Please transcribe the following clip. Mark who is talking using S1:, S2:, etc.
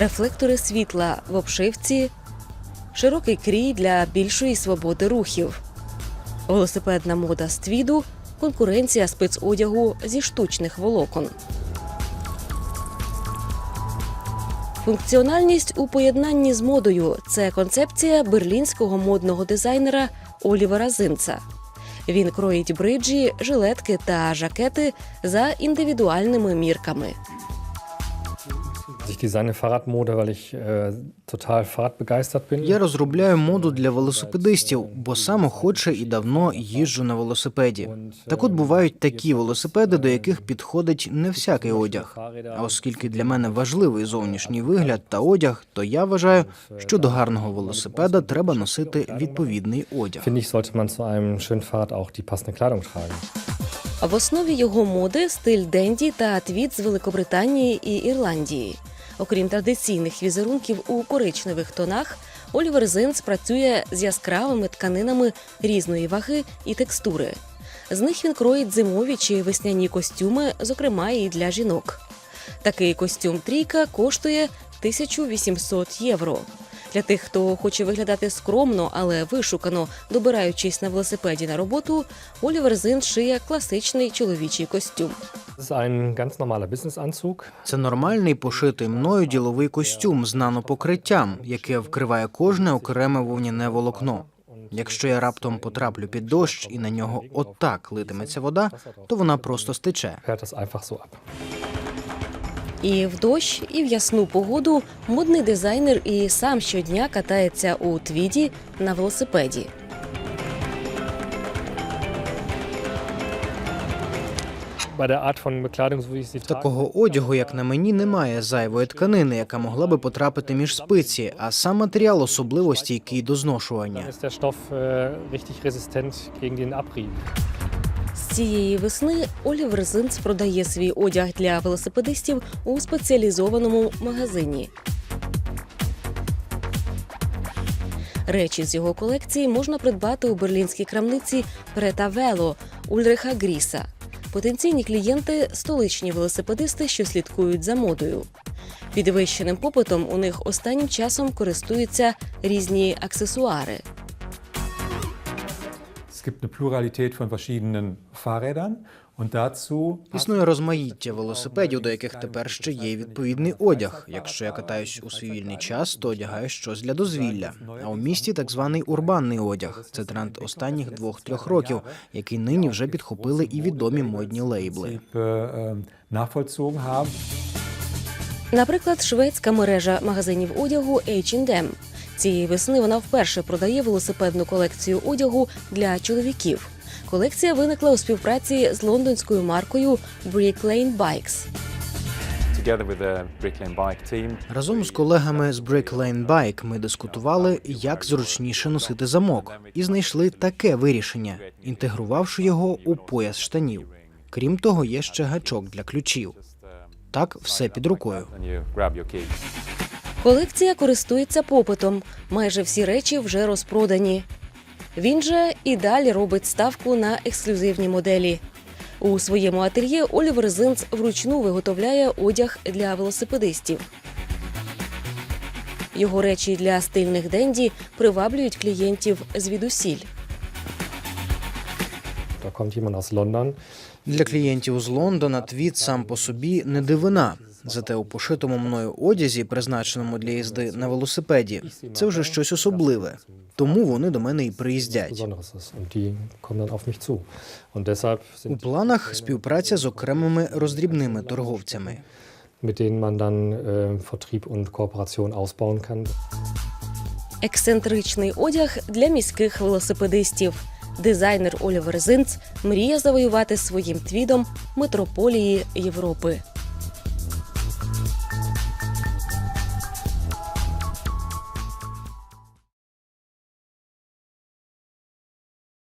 S1: рефлектори світла в обшивці, широкий крій для більшої свободи рухів, велосипедна мода з твіду, конкуренція спецодягу зі штучних волокон. Функціональність у поєднанні з модою це концепція берлінського модного дизайнера Олівера Зинца. Він кроїть бриджі, жилетки та жакети за індивідуальними мірками.
S2: Ich designe Fahrradmode, weil ich äh, total fahrradbegeistert bin.
S3: Я розробляю моду для велосипедистів, бо сам охоче і давно їжджу на велосипеді. Так от бувають такі велосипеди, до яких підходить не всякий одяг. А оскільки для мене важливий зовнішній вигляд та одяг, то я вважаю, що до гарного велосипеда треба носити відповідний одяг.
S2: Finde ich, sollte man zu einem schönen Fahrrad auch die passende Kleidung tragen.
S1: В основі його моди стиль денді та твіт з Великобританії і Ірландії. Окрім традиційних візерунків у коричневих тонах, Олівер Зинц працює з яскравими тканинами різної ваги і текстури. З них він кроїть зимові чи весняні костюми, зокрема і для жінок. Такий костюм трійка коштує 1800 євро. Для тих, хто хоче виглядати скромно, але вишукано, добираючись на велосипеді на роботу, Олівер Зин шиє класичний чоловічий костюм.
S3: Це нормальний пошитий мною діловий костюм з нанопокриттям, яке вкриває кожне окреме вовняне волокно. Якщо я раптом потраплю під дощ і на нього отак литиметься вода, то вона просто стече.
S1: І в дощ, і в ясну погоду модний дизайнер і сам щодня катається у твіді на велосипеді.
S3: Такого одягу, як на мені, немає зайвої тканини, яка могла би потрапити між спиці, а сам матеріал особливо стійкий до зношування.
S1: З цієї весни Олівер Зинц продає свій одяг для велосипедистів у спеціалізованому магазині. Речі з його колекції можна придбати у берлінській крамниці Прета Вело Ульриха Гріса. Потенційні клієнти столичні велосипедисти, що слідкують за модою. Підвищеним попитом у них останнім часом користуються різні аксесуари.
S4: Es gibt eine Pluralität von verschiedenen Fahrrädern
S3: Існує розмаїття велосипедів, до яких тепер ще є відповідний одяг. Якщо я катаюсь у свій вільний час, то одягаю щось для дозвілля. А у місті так званий урбанний одяг. Це тренд останніх двох-трьох років, який нині вже підхопили і відомі модні лейбли.
S1: Наприклад, шведська мережа магазинів одягу H&M. Цієї весни вона вперше продає велосипедну колекцію одягу для чоловіків. Колекція виникла у співпраці з лондонською маркою Brick Lane Bikes.
S3: Разом з колегами з Brick Lane Bike ми дискутували, як зручніше носити замок, і знайшли таке вирішення, інтегрувавши його у пояс штанів. Крім того, є ще гачок для ключів. Так, все під рукою.
S1: Колекція користується попитом. Майже всі речі вже розпродані. Він же і далі робить ставку на ексклюзивні моделі. У своєму ательє Олівер Зинц вручну виготовляє одяг для велосипедистів. Його речі для стильних денді приваблюють клієнтів звідусіль.
S3: Для клієнтів з Лондона твіт сам по собі не дивина. Зате у пошитому мною одязі, призначеному для їзди на велосипеді, це вже щось особливе. Тому вони до мене і приїздять. У планах співпраця з окремими роздрібними торговцями.
S2: mit denen man dann äh, Vertrieb und Kooperation ausbauen kann.
S1: Ексцентричний одяг для міських велосипедистів. Дизайнер Олівер Зинц мріє завоювати своїм твідом метрополії Європи.